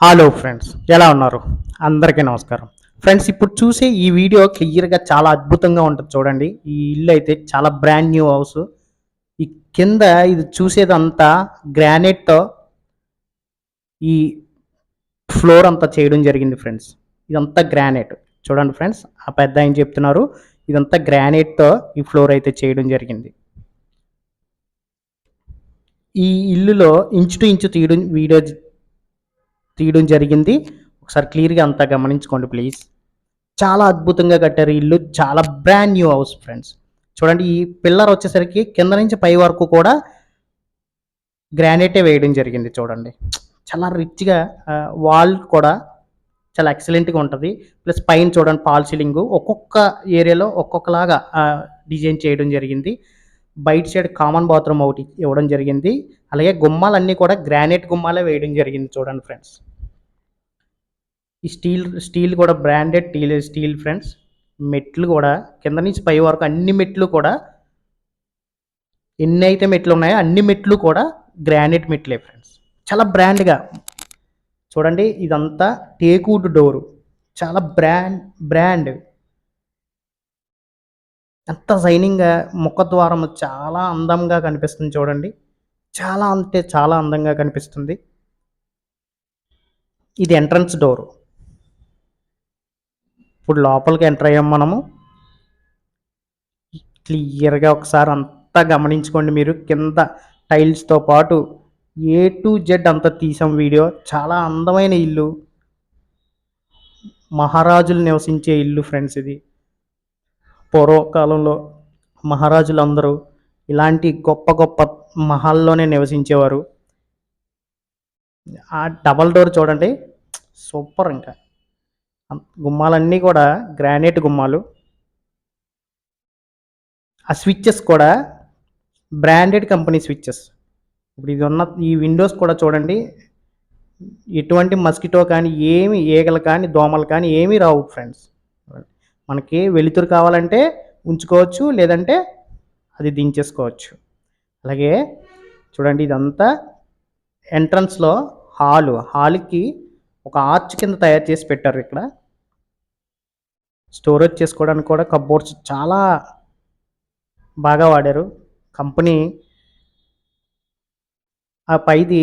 Hello friends ఎలా ఉన్నారు? అందరికీ నమస్కారం. ఫ్రెండ్స్ ఇప్పుడు చూసే ఈ వీడియో క్లియర్గా చాలా అద్భుతంగా ఉంటుంది చూడండి. ఈ ఇల్లు అయితే చాలా బ్రాండ్ న్యూ హౌస్ ఈ కింద ఇది చూసేదంతా గ్రానైట్తో ఈ ఫ్లోర్ అంతా చేయడం జరిగింది ఫ్రెండ్స్ ఇదంతా గ్రానైట్ చూడండి ఫ్రెండ్స్ ఆ పెద్ద ఆయన చెప్తున్నారు. ఇదంతా గ్రానైట్తో ఈ ఫ్లోర్ అయితే చేయడం జరిగింది. ఈ ఇల్లులో ఇంచు టు ఇంచు తీయడం వీడియో తీయడం జరిగింది. ఒకసారి క్లియర్గా అంతా గమనించుకోండి ప్లీజ్. చాలా అద్భుతంగా కట్టారు ఇల్లు. చాలా బ్రాండ్ న్యూ హౌస్ ఫ్రెండ్స్. చూడండి ఈ పిల్లర్ వచ్చేసరికి కింద నుంచి పై వరకు కూడా గ్రానైటే వేయడం జరిగింది చూడండి. చాలా రిచ్గా వాల్ కూడా చాలా ఎక్సలెంట్గా ఉంటుంది. ప్లస్ పైన చూడండి పాల్ సీలింగ్. ఒక్కొక్క ఏరియాలో ఒక్కొక్కలాగా డిజైన్ చేయడం జరిగింది. బయట సైడ్ కామన్ బాత్రూమ్ ఒకటి ఇవ్వడం జరిగింది. అలాగే గుమ్మాలన్నీ కూడా గ్రానైట్ గుమ్మాలే వేయడం జరిగింది చూడండి ఫ్రెండ్స్. ఈ స్టీల్ స్టీల్ కూడా బ్రాండెడ్ స్టీల్ స్టీల్ ఫ్రెండ్స్ మెట్లు కూడా కింద నుంచి పై వరకు అన్ని మెట్లు కూడా ఎన్ని అయితే మెట్లు ఉన్నాయో అన్ని మెట్లు కూడా గ్రానైట్ మెట్లే ఫ్రెండ్స్ చాలా బ్రాండ్గా చూడండి ఇదంతా టేకూడ్ డోరు. చాలా బ్రాండ్ బ్రాండ్ ఎంత షైనింగ్గా ముఖద్వారం చాలా అందంగా కనిపిస్తుంది చూడండి. చాలా అంటే చాలా అందంగా కనిపిస్తుంది. ఇది ఎంట్రన్స్ డోరు ఇప్పుడు లోపలికి ఎంటర్ అయ్యాం మనము. క్లియర్గా ఒకసారి అంతా గమనించుకోండి మీరు. కింద టైల్స్తో పాటు ఏ టు జెడ్ అంతా తీసాం వీడియో చాలా అందమైన ఇల్లు. మహారాజులు నివసించే ఇల్లు ఫ్రెండ్స్ ఇది. పూర్వకాలంలో మహారాజులు అందరూ ఇలాంటి గొప్ప గొప్ప మహల్లోనే నివసించేవారు. ఆ డబల్ డోర్ చూడండి. సూపర్ ఇంకా. గుమ్మాలన్నీ కూడా గ్రానైట్ గుమ్మాలు. ఆ స్విచ్చెస్ కూడా బ్రాండెడ్ కంపెనీ స్విచ్చెస్. ఇప్పుడు ఇది ఉన్న ఈ విండోస్ కూడా చూడండి. ఎటువంటి మస్కిటో కానీ ఏమి ఈగలు కానీ దోమలు కానీ ఏమీ రావు ఫ్రెండ్స్. మనకి వెలుతురు కావాలంటే ఉంచుకోవచ్చు లేదంటే అది దించేసుకోవచ్చు. అలాగే చూడండి ఇదంతా ఎంట్రన్స్లో హాలు. హాల్కి ఒక ఆర్చ్ కింద తయారు చేసి పెట్టారు ఇక్కడ. స్టోరేజ్ చేసుకోవడానికి కూడా కప్బోర్డ్స్ చాలా బాగా వాడారు. కంపెనీ ఆ పైది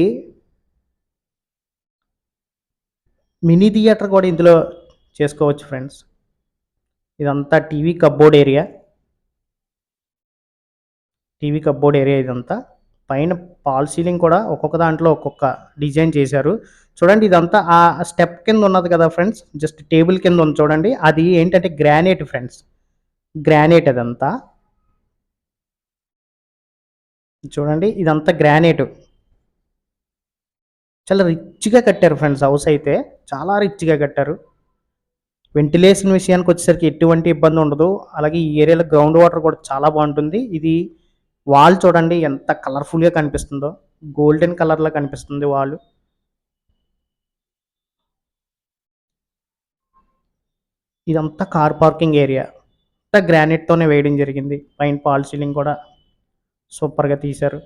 మినీ థియేటర్ కూడా ఇందులో చేసుకోవచ్చు ఫ్రెండ్స్. ఇదంతా TV cupboard area. TV cupboard area ఇదంతా. పైన పాల్ సీలింగ్ కూడా ఒక్కొక్క దాంట్లో ఒక్కొక్క డిజైన్ చేశారు. చూడండి ఇదంతా ఆ స్టెప్ కింద ఉన్నది కదా ఫ్రెండ్స్ జస్ట్ టేబుల్ కింద ఉంది చూడండి. అది ఏంటంటే గ్రానైట్ ఫ్రెండ్స్ గ్రానైట్ అదంతా. చూడండి ఇదంతా గ్రానైట్. చాలా రిచ్గా కట్టారు ఫ్రెండ్స్ హౌస్ అయితే. చాలా రిచ్గా కట్టారు. వెంటిలేషన్ విషయానికి వచ్చేసరికి ఎటువంటి ఇబ్బంది ఉండదు. అలాగే ఈ ఏరియాలో గ్రౌండ్ వాటర్ కూడా చాలా బాగుంటుంది. ఇది వాల్ చూడండి ఎంత కలర్ఫుల్గా కనిపిస్తుందో. గోల్డెన్ కలర్లో కనిపిస్తుంది వాల్. ఇదంతా కార్ పార్కింగ్ ఏరియా. అంతా గ్రానైట్తోనే వేయడం జరిగింది. పైన పాల్ సీలింగ్ కూడా సూపర్గా తీశారు.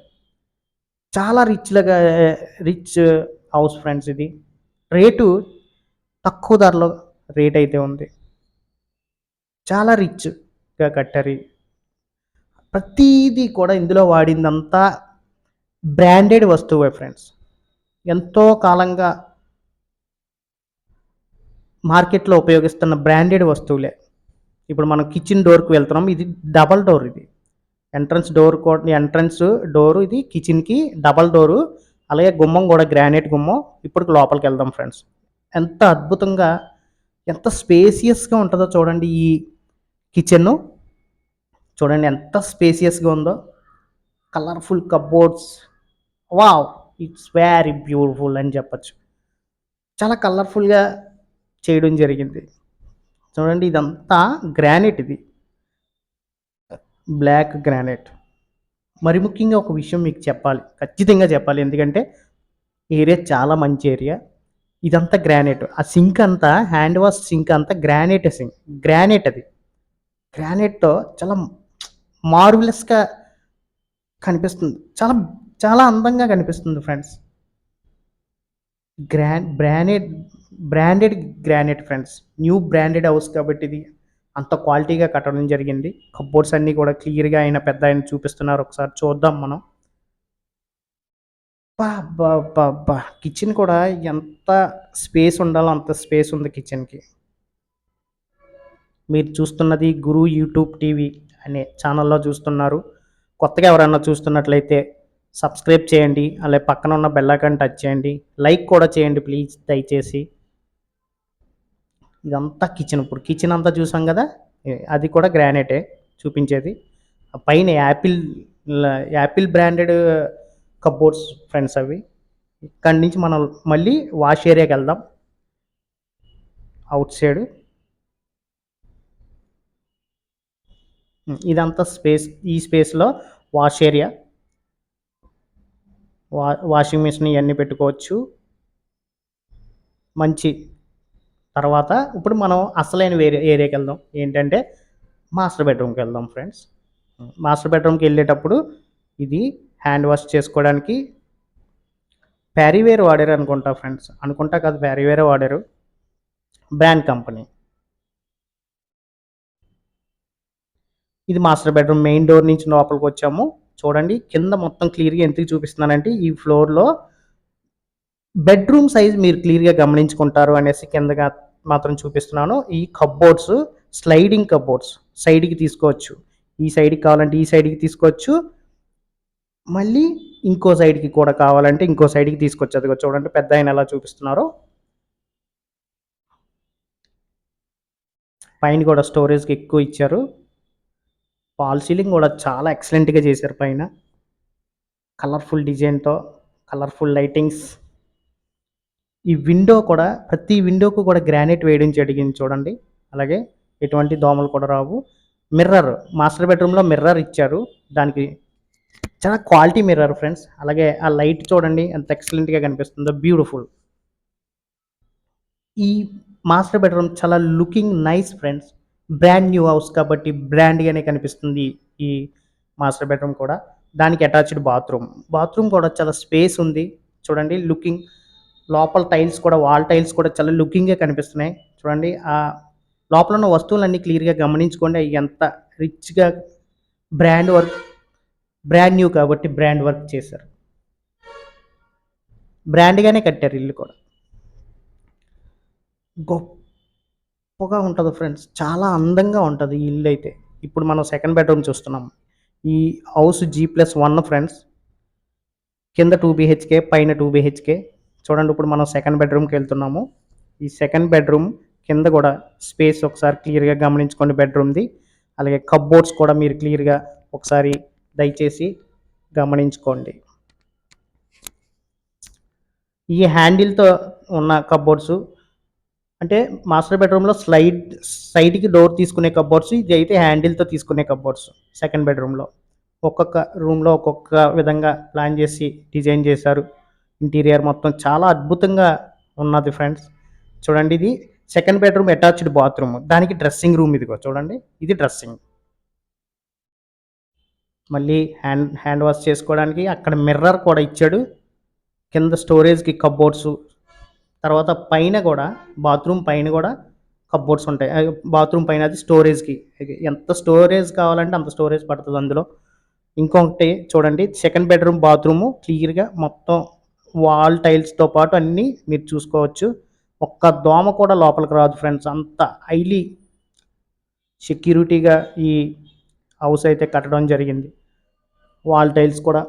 చాలా రిచ్లుగా రిచ్ హౌస్ ఫ్రెండ్స్ ఇది. రేటు తక్కువ ధరలో రేట్ అయితే ఉంది. చాలా రిచ్గా కట్టారు. ప్రతిదీ కూడా ఇందులో వాడిందంతా బ్రాండెడ్ వస్తువే ఫ్రెండ్స్ ఎంతో కాలంగా మార్కెట్లో ఉపయోగిస్తున్న బ్రాండెడ్ వస్తువులే. ఇప్పుడు మనం కిచెన్ డోర్కి వెళ్తున్నాం. ఇది డబల్ డోర్ ఇది. ఎంట్రన్స్ డోర్ కూడా ఎంట్రన్స్ డోరు ఇది కిచెన్కి డబల్ డోరు అలాగే గుమ్మం కూడా గ్రానైట్ గుమ్మం. ఇప్పుడు లోపలికి వెళ్దాం ఫ్రెండ్స్. ఎంత అద్భుతంగా ఎంత స్పేసియస్గా ఉంటుందో చూడండి ఈ కిచెన్. చూడండి ఎంత స్పేసియస్గా ఉందో. Colourful cupboards. Wow! It's very beautiful అని చెప్పచ్చు. చాలా కలర్ఫుల్గా చేయడం జరిగింది. చూడండి ఇదంతా గ్రానైట్ ఇది. Black granite. మరి ముఖ్యంగా ఒక విషయం మీకు చెప్పాలి ఖచ్చితంగా చెప్పాలి. ఎందుకంటే ఏరియా చాలా మంచి ఏరియా. ఇదంతా గ్రానైట్. ఆ సింక్ అంతా హ్యాండ్ వాష్ సింక్ అంతా గ్రానైట్ సింక్. గ్రానైట్ అది. గ్రానైట్తో చాలా మార్వలస్గా కనిపిస్తుంది. చాలా చాలా అందంగా కనిపిస్తుంది friends. గ్రాన్ granite branded granite friends. New branded house కాబట్టి ఇది అంత క్వాలిటీగా కట్టడం జరిగింది. కబోర్డ్స్ అన్నీ కూడా క్లియర్గా ఆయన పెద్ద ఆయన చూపిస్తున్నారు. ఒకసారి చూద్దాం మనం. బా బా కిచెన్ కూడా ఎంత స్పేస్ ఉండాలో అంత స్పేస్ ఉంది కిచెన్కి. మీరు చూస్తున్నది గురు యూట్యూబ్ టీవీ అనే ఛానల్లో చూస్తున్నారు. కొత్తగా ఎవరైనా చూస్తున్నట్లయితే సబ్స్క్రైబ్ చేయండి. అలాగే పక్కన ఉన్న బెల్ ఐకాన్ టచ్ చేయండి. లైక్ కూడా చేయండి ప్లీజ్. దయచేసి ఇదంతా కిచెన్ ఇప్పుడు కిచెన్ అంతా చూసాం కదా అది కూడా గ్రానైటే చూపించేది. పైన apple apple branded cupboards friends అవి. ఇక్కడి నుంచి మనం మళ్ళీ వాష్ ఏరియాకి వెళ్దాం. అవుట్ సైడ్ ఇదంతా స్పేస్ ఈ స్పేస్లో వాష్ ఏరియా వా వాషింగ్ మిషన్ ఇవన్నీ పెట్టుకోవచ్చు. మంచి తర్వాత ఇప్పుడు మనం అసలైన వేరే ఏరియాకి వెళ్దాం. ఏంటంటే మాస్టర్ బెడ్రూమ్కి వెళ్దాం ఫ్రెండ్స్. మాస్టర్ బెడ్రూమ్కి వెళ్ళేటప్పుడు ఇది హ్యాండ్ వాష్ చేసుకోవడానికి ప్యారీవేర్ వాడారు అనుకుంటా ఫ్రెండ్స్. అనుకుంటా కాదు ప్యారీవేరే వాడారు. Brand company. ఇది మాస్టర్ బెడ్రూమ్ మెయిన్ డోర్ నుంచి లోపలికి వచ్చాము. చూడండి కింద మొత్తం క్లియర్గా ఎందుకు చూపిస్తున్నానంటే ఈ ఫ్లోర్లో బెడ్రూమ్ సైజ్ మీరు క్లియర్గా గమనించుకుంటారు అనేసి కిందగా మాత్రం చూపిస్తున్నాను. ఈ కబ్బోర్డ్స్ స్లైడింగ్ కబ్బోర్డ్స్ సైడ్కి తీసుకోవచ్చు. ఈ సైడ్కి కావాలంటే ఈ సైడ్కి తీసుకోవచ్చు. మళ్ళీ ఇంకో సైడ్కి కూడా కావాలంటే ఇంకో సైడ్కి తీసుకొచ్చు. అది కూడా చూడండి పెద్ద ఆయన ఎలా చూపిస్తున్నారో. పైన కూడా స్టోరేజ్కి ఎక్కువ ఇచ్చారు. ఫాల్ సీలింగ్ కూడా చాలా ఎక్సలెంట్గా చేశారు పైన. కలర్ఫుల్ డిజైన్తో కలర్ఫుల్ లైటింగ్స్ ఈ విండో కూడా ప్రతి విండోకు కూడా గ్రానైట్ వేయడం జరిగింది చూడండి. అలాగే ఎటువంటి దోమలు కూడా రావు. మిర్రర్ మాస్టర్ బెడ్రూమ్లో మిర్రర్ ఇచ్చారు. దానికి చాలా క్వాలిటీ మిర్రర్ ఫ్రెండ్స్ అలాగే ఆ లైట్ చూడండి ఎంత ఎక్సలెంట్గా కనిపిస్తుందో బ్యూటిఫుల్ ఈ మాస్టర్ బెడ్రూమ్ చాలా looking nice friends brand new house కాబట్టి బ్రాండ్గానే కనిపిస్తుంది ఈ మాస్టర్ బెడ్రూమ్ కూడా. దానికి అటాచ్డ్ బాత్రూమ్ బాత్రూమ్ కూడా చాలా స్పేస్ ఉంది. చూడండి లుకింగ్ లోపల టైల్స్ కూడా వాల్ టైల్స్ కూడా చాలా లుకింగ్గా కనిపిస్తున్నాయి. చూడండి ఆ లోపల ఉన్న వస్తువులన్నీ క్లియర్గా గమనించుకోండి. అవి ఎంత రిచ్గా బ్రాండ్ వర్క్ బ్రాండ్ న్యూ కాబట్టి బ్రాండ్ వర్క్ చేశారు. బ్రాండ్గానే కట్టారు ఇల్లు కూడా. గొప్పగా ఉంటుంది ఫ్రెండ్స్. చాలా అందంగా ఉంటుంది ఈ ఇల్లు అయితే. ఇప్పుడు మనం సెకండ్ బెడ్రూమ్ చూస్తున్నాం. ఈ house G plus one friends. కింద టూ బీహెచ్కే పైన టూ బీహెచ్కే. చూడండి ఇప్పుడు మనం సెకండ్ బెడ్రూమ్కి వెళ్తున్నాము. ఈ సెకండ్ బెడ్రూమ్ కింద కూడా స్పేస్ ఒకసారి క్లియర్గా గమనించుకోండి బెడ్రూమ్ది అలాగే కబ్బోర్డ్స్ కూడా మీరు క్లియర్గా ఒకసారి దయచేసి గమనించుకోండి. ఈ హ్యాండిల్తో ఉన్న కబ్బోర్డ్స్ అంటే మాస్టర్ బెడ్రూమ్లో స్లైడ్ సైడ్కి డోర్ తీసుకునే కబ్బోర్డ్స్ ఇది అయితే హ్యాండిల్తో తీసుకునే కబ్బోర్డ్స్ సెకండ్ బెడ్రూమ్లో ఒక్కొక్క రూమ్లో ఒక్కొక్క విధంగా ప్లాన్ చేసి డిజైన్ చేశారు. ఇంటీరియర్ మొత్తం చాలా అద్భుతంగా ఉన్నది ఫ్రెండ్స్. చూడండి ఇది సెకండ్ బెడ్రూమ్ అటాచ్డ్ బాత్రూమ్. దానికి డ్రెస్సింగ్ రూమ్ ఇదిగో చూడండి. ఇది డ్రెస్సింగ్. మళ్ళీ హ్యాండ్ హ్యాండ్ వాష్ చేసుకోవడానికి అక్కడ మిర్రర్ కూడా ఇచ్చాడు. కింద స్టోరేజ్కి కబ్బోర్డ్స్ తర్వాత పైన కూడా బాత్రూమ్ పైన కూడా కబ్బోర్డ్స్ ఉంటాయి. బాత్రూమ్ పైన అది స్టోరేజ్కి. ఎంత స్టోరేజ్ కావాలంటే అంత స్టోరేజ్ పడుతుంది అందులో. ఇంకొకటి చూడండి. సెకండ్ బెడ్రూమ్ బాత్రూము క్లియర్గా మొత్తం వాల్ టైల్స్తో పాటు అన్నీ మీరు చూసుకోవచ్చు. ఒక్క దోమ కూడా లోపలికి రాదు ఫ్రెండ్స్. అంత హైలీ సెక్యూరిటీగా ఈ హౌస్ అయితే కట్టడం జరిగింది. వాల్ టైల్స్ కూడా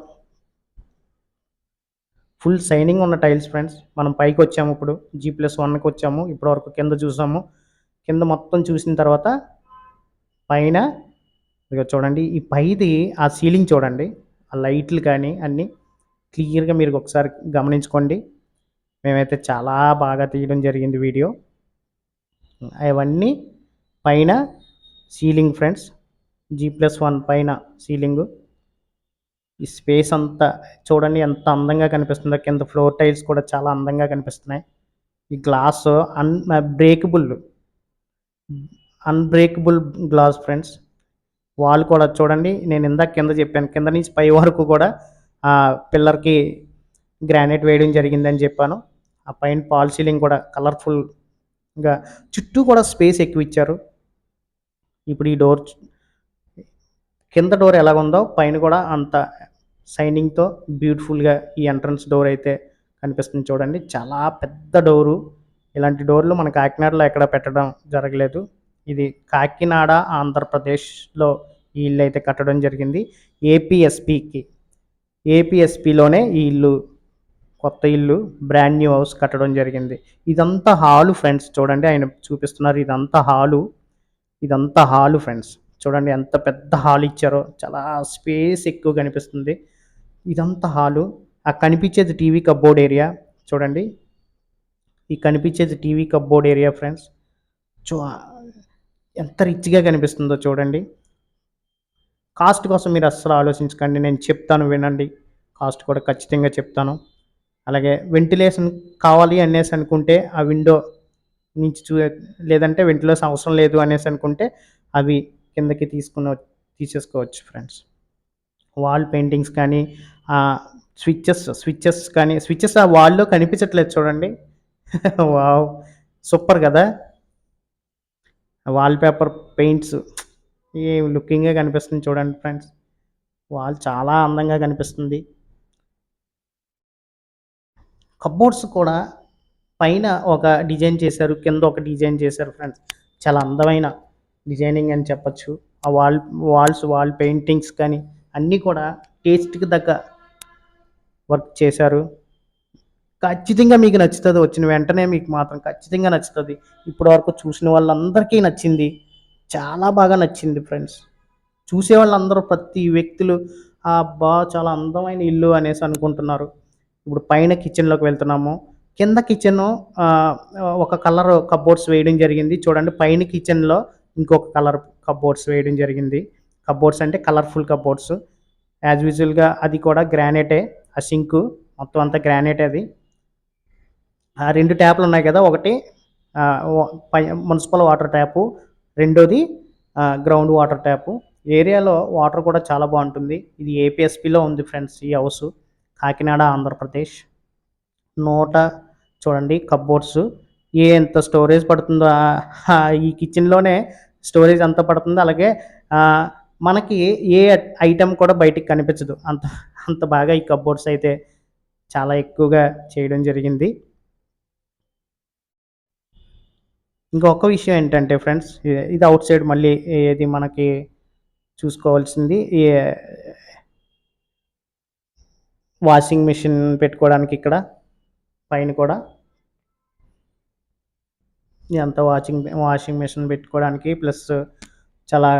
ఫుల్ సైనింగ్ ఉన్న టైల్స్ ఫ్రెండ్స్. మనం పైకి వచ్చాము ఇప్పుడు. జీ ప్లస్ వన్కి వచ్చాము. ఇప్పటి వరకు కింద చూసాము. కింద మొత్తం చూసిన తర్వాత పైన ఇక చూడండి. ఈ పైది ఆ సీలింగ్ చూడండి. ఆ లైట్లు కానీ అన్నీ క్లియర్గా మీరు ఒకసారి గమనించుకోండి. మేమైతే చాలా బాగా తీయడం జరిగింది వీడియో. అవన్నీ పైన ceiling friends G plus one పైన సీలింగు. ఈ స్పేస్ అంతా చూడండి ఎంత అందంగా కనిపిస్తుందో కింద ఫ్లోర్ టైల్స్ కూడా చాలా అందంగా కనిపిస్తున్నాయి. ఈ glass unbreakable unbreakable glass friends. Wall కూడా చూడండి నేను ఇందాక కింద చెప్పాను కింద నుంచి పై వరకు కూడా పిల్లర్కి గ్రానైట్ వేయడం జరిగిందని చెప్పాను. ఆ పైన పాల్ సీలింగ్ కూడా కలర్ఫుల్గా చుట్టూ కూడా స్పేస్ ఎక్కువ ఇచ్చారు. ఇప్పుడు ఈ డోర్ కింద డోర్ ఎలాగుందో పైన కూడా అంత షైనింగ్తో బ్యూటిఫుల్గా ఈ ఎంట్రన్స్ డోర్ అయితే కనిపిస్తుంది చూడండి. చాలా పెద్ద డోరు. ఇలాంటి డోర్లు మన కాకినాడలో ఎక్కడ పెట్టడం జరగలేదు. ఇది కాకినాడ ఆంధ్రప్రదేశ్లో ఈ ఇల్లు అయితే కట్టడం జరిగింది. ఏపీఎస్పికి. ఏపీఎస్పిలోనే ఈ ఇల్లు కొత్త ఇల్లు బ్రాండ్ న్యూ హౌస్ కట్టడం జరిగింది. ఇదంతా హాలు ఫ్రెండ్స్. చూడండి ఆయన చూపిస్తున్నారు. ఇదంతా హాలు. ఇదంతా హాలు ఫ్రెండ్స్. చూడండి ఎంత పెద్ద హాల్ ఇచ్చారో. చాలా స్పేస్ ఎక్కువ కనిపిస్తుంది. ఇదంతా హాలు. ఆ కనిపించేది టీవీ కబ్బోర్డ్ ఏరియా. చూడండి. ఈ కనిపించేది టీవీ కబ్బోర్డ్ ఏరియా ఫ్రెండ్స్. చూ ఎంత రిచ్గా కనిపిస్తుందో చూడండి. కాస్ట్ కోసం మీరు అస్సలు ఆలోచించకండి. నేను చెప్తాను వినండి. కాస్ట్ కూడా ఖచ్చితంగా చెప్తాను. అలాగే వెంటిలేషన్ కావాలి అనేసి అనుకుంటే ఆ విండో నుంచి చూ లేదంటే వెంటిలేషన్ అవసరం లేదు అనేసి అనుకుంటే అవి కిందకి తీసుకుని తీసేసుకోవచ్చు ఫ్రెండ్స్. వాల్ పెయింటింగ్స్ కానీ స్విచ్చెస్ స్విచ్చెస్ కానీ స్విచ్చెస్ ఆ వాల్లో కనిపించట్లేదు చూడండి. వావ్! సూపర్ కదా! వాల్ పేపర్ పెయింట్స్ ఈ లుకింగే కనిపిస్తుంది చూడండి ఫ్రెండ్స్. వాల్ చాలా అందంగా కనిపిస్తుంది. కబోర్డ్స్ కూడా పైన ఒక డిజైన్ చేశారు కింద ఒక డిజైన్ చేశారు ఫ్రెండ్స్. చాలా అందమైన డిజైనింగ్ అని చెప్పొచ్చు. ఆ వాల్ వాల్స్ వాల్ పెయింటింగ్స్ కానీ అన్నీ కూడా టేస్ట్కి తగ్గ వర్క్ చేశారు. ఖచ్చితంగా మీకు నచ్చుతుంది. వచ్చిన వెంటనే మీకు మాత్రం ఖచ్చితంగా నచ్చుతుంది. ఇప్పటి వరకు చూసిన వాళ్ళందరికీ నచ్చింది. చాలా బాగా నచ్చింది ఫ్రెండ్స్. చూసే వాళ్ళందరూ ప్రతి వ్యక్తులు అబ్బా చాలా అందమైన ఇల్లు అనేసి అనుకుంటున్నారు. ఇప్పుడు పైన కిచెన్లోకి వెళ్తున్నాము. కింద కిచెన్ ఒక కలర్ కబోర్డ్స్ వేయడం జరిగింది. చూడండి పైన కిచెన్లో ఇంకొక కలర్ కబోర్డ్స్ వేయడం జరిగింది. కబోర్డ్స్ అంటే కలర్ఫుల్ కబోర్డ్స్ యాజ్ యూజువల్గా అది కూడా గ్రానైటే ఆ సింక్ మొత్తం అంతా గ్రానైట్ అది. ఆ రెండు ట్యాప్లు ఉన్నాయి కదా ఒకటి పై మున్సిపల్ వాటర్ ట్యాపు రెండోది గ్రౌండ్ వాటర్ ట్యాపు ఏరియాలో వాటర్ కూడా చాలా బాగుంటుంది. ఇది ఏపీఎస్పిలో ఉంది ఫ్రెండ్స్ ఈ హౌస్. కాకినాడ ఆంధ్రప్రదేశ్. నూట చూడండి కబ్బోర్డ్స్ ఏ ఎంత స్టోరేజ్ పడుతుందో ఈ కిచెన్లోనే స్టోరేజ్ అంత పడుతుందో అలాగే మనకి ఏ ఐటెం కూడా బయటికి కనిపించదు. అంత అంత బాగా ఈ కబ్బోర్డ్స్ అయితే చాలా ఎక్కువగా చేయడం జరిగింది. ఇంకొక విషయం ఏంటంటే ఫ్రెండ్స్ ఇది అవుట్ సైడ్ మళ్ళీ ఏది మనకి చూసుకోవాల్సింది వాషింగ్ మిషన్ పెట్టుకోవడానికి ఇక్కడ పైన కూడా. ఎంత వాషింగ్ వాషింగ్ మిషన్ పెట్టుకోవడానికి ప్లస్ చాలా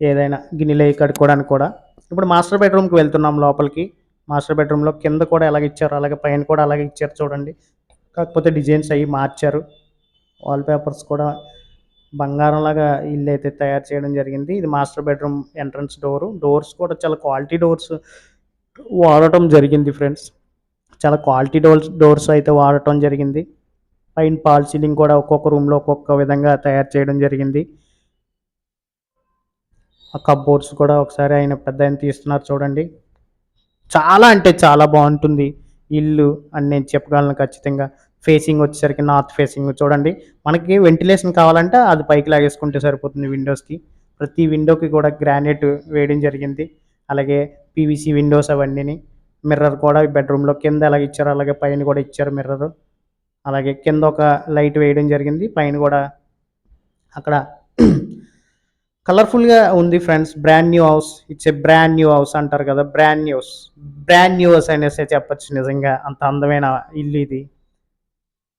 ఏదైనా గిన్నెలు అవి కడుక్కోవడానికి కూడా. ఇప్పుడు మాస్టర్ బెడ్రూమ్కి వెళ్తున్నాం లోపలికి. మాస్టర్ బెడ్రూమ్లో కింద కూడా ఎలాగ ఇచ్చారు అలాగే పైన కూడా అలాగే ఇచ్చారు చూడండి. కాకపోతే డిజైన్స్ అవి మార్చారు. వాల్ పేపర్స్ కూడా బంగారంలాగా ఇల్లు అయితే తయారు చేయడం జరిగింది. ఇది master bedroom entrance door. Doors కూడా చాలా క్వాలిటీ డోర్స్ వాడటం జరిగింది ఫ్రెండ్స్. చాలా క్వాలిటీ డోర్స్ డోర్స్ అయితే వాడటం జరిగింది. పైన పాల్ సీలింగ్ కూడా ఒక్కొక్క రూమ్లో ఒక్కొక్క విధంగా తయారు చేయడం జరిగింది. ఆ కబ్బోర్డ్స్ కూడా ఒకసారి ఆయన పెద్ద ఆయన తీస్తున్నారు చూడండి. చాలా అంటే చాలా బాగుంటుంది. ఇల్లు అని నేను చెప్పగలను ఖచ్చితంగా. ఫేసింగ్ వచ్చేసరికి నార్త్ ఫేసింగ్ చూడండి. మనకి వెంటిలేషన్ కావాలంటే అది పైకి లాగేసుకుంటే సరిపోతుంది విండోస్కి ప్రతి విండోకి కూడా గ్రానైట్ వేయడం జరిగింది. అలాగే పీవీసీ విండోస్ అవన్నీని. మిర్రర్ కూడా బెడ్రూమ్లో కింద ఎలాగ ఇచ్చారు అలాగే పైన కూడా ఇచ్చారు మిర్రర్ అలాగే కింద ఒక లైట్ వేయడం జరిగింది. పైన కూడా అక్కడ కలర్ఫుల్గా ఉంది friends. Brand new house. It's a brand new house అంటారు కదా. Brand news brand new house అనేసి చెప్పచ్చు నిజంగా. అంత అందమైన ఇల్లు ఇది.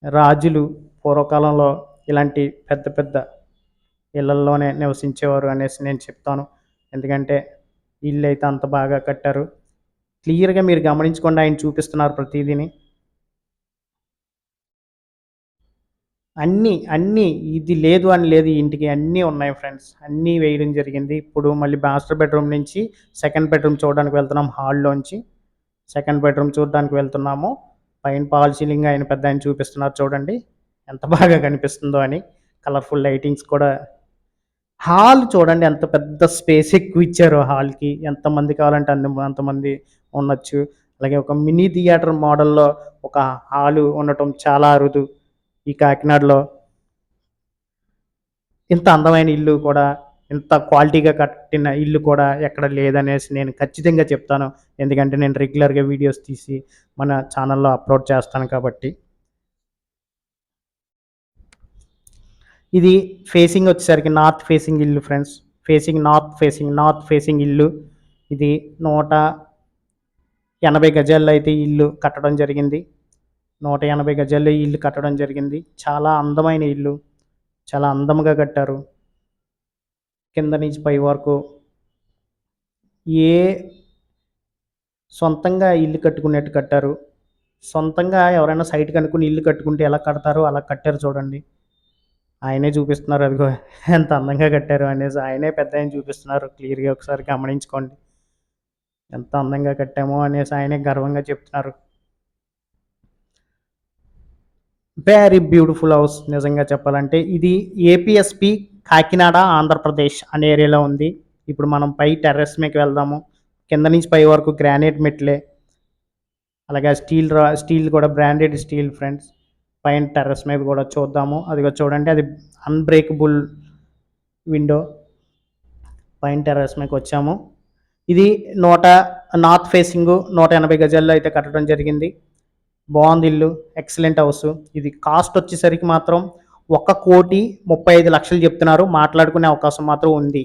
రాజులు పూర్వకాలంలో ఇలాంటి పెద్ద పెద్ద ఇళ్ళల్లోనే నివసించేవారు అనేసి నేను చెప్తాను. ఎందుకంటే ఇల్లు అయితే అంత బాగా కట్టారు. క్లియర్గా మీరు గమనించకుండా ఆయన చూపిస్తున్నారు ప్రతిదీని. అన్నీ అన్నీ ఇది లేదు అని లేదు ఇంటికి అన్నీ ఉన్నాయి ఫ్రెండ్స్. అన్నీ వేయడం జరిగింది. ఇప్పుడు మళ్ళీ మాస్టర్ బెడ్రూమ్ నుంచి సెకండ్ బెడ్రూమ్ చూడడానికి వెళ్తున్నాం హాల్లోంచి సెకండ్ బెడ్రూమ్ చూడడానికి వెళ్తున్నాము. పైన పాల్ సీలింగ్ ఆయన పెద్ద ఆయన చూపిస్తున్నారు చూడండి. ఎంత బాగా కనిపిస్తుందో అని. కలర్ఫుల్ లైటింగ్స్ కూడా. హాల్ చూడండి ఎంత పెద్ద స్పేస్ ఎక్కువ ఇచ్చారు హాల్కి. ఎంతమంది కావాలంటే అంత అంతమంది ఉండొచ్చు. అలాగే ఒక మినీ థియేటర్ మోడల్లో ఒక హాలు ఉండటం చాలా అరుదు. ఈ కాకినాడలో ఇంత అందమైన ఇల్లు కూడా ఇంత క్వాలిటీగా కట్టిన ఇల్లు కూడా ఎక్కడ లేదనేసి నేను ఖచ్చితంగా చెప్తాను. ఎందుకంటే నేను రెగ్యులర్గా వీడియోస్ తీసి మన ఛానల్లో అప్లోడ్ చేస్తాను కాబట్టి. ఇది ఫేసింగ్ వచ్చేసరికి నార్త్ ఫేసింగ్ ఇల్లు friends. Facing north facing north facing ఇల్లు. ఇది నూట ఎనభై గజాల్లో అయితే ఇల్లు కట్టడం జరిగింది. నూట ఎనభై గజాల్లో ఈ ఇల్లు కట్టడం జరిగింది. చాలా అందమైన ఇల్లు. చాలా అందముగా కట్టారు. కింద నుంచి పై వరకు ఏ సొంతంగా ఇల్లు కట్టుకున్నట్టు కట్టారు. సొంతంగా ఎవరైనా సైట్ కనుక్కుని ఇల్లు కట్టుకుంటే ఎలా కడతారో అలా కట్టారు చూడండి. ఆయనే చూపిస్తున్నారు. అదిగో ఎంత అందంగా కట్టారు అనేసి ఆయనే పెద్ద ఆయన చూపిస్తున్నారు. క్లియర్గా ఒకసారి గమనించుకోండి. ఎంత అందంగా కట్టామో అనేసి ఆయనే గర్వంగా చెప్తున్నారు. వెరీ బ్యూటిఫుల్ హౌస్ నిజంగా చెప్పాలంటే. ఇది ఏపీఎస్పి కాకినాడ ఆంధ్రప్రదేశ్ అనే ఏరియాలో ఉంది. ఇప్పుడు మనం పై టెర్రస్ మీకు వెళ్దాము. కింద నుంచి పై వరకు గ్రానైట్ మెట్లే. అలాగే స్టీల్ రా స్టీల్ కూడా బ్రాండెడ్ స్టీల్ ఫ్రెండ్స్ పైన టెర్రస్ మీద కూడా చూద్దాము. అది చూడండి అది అన్బ్రేకబుల్ విండో పైన టెర్రస్ మీదకి వచ్చాము. ఇది నూట నార్త్ ఫేసింగ్ నూట ఎనభై గజాల్లో అయితే కట్టడం జరిగింది. బాగుంది ఇల్లు ఎక్సలెంట్ హౌస్ ఇది కాస్ట్ వచ్చేసరికి మాత్రం ఒక కోటి ముప్పై ఐదు లక్షలు చెప్తున్నారు. మాట్లాడుకునే అవకాశం మాత్రం ఉంది.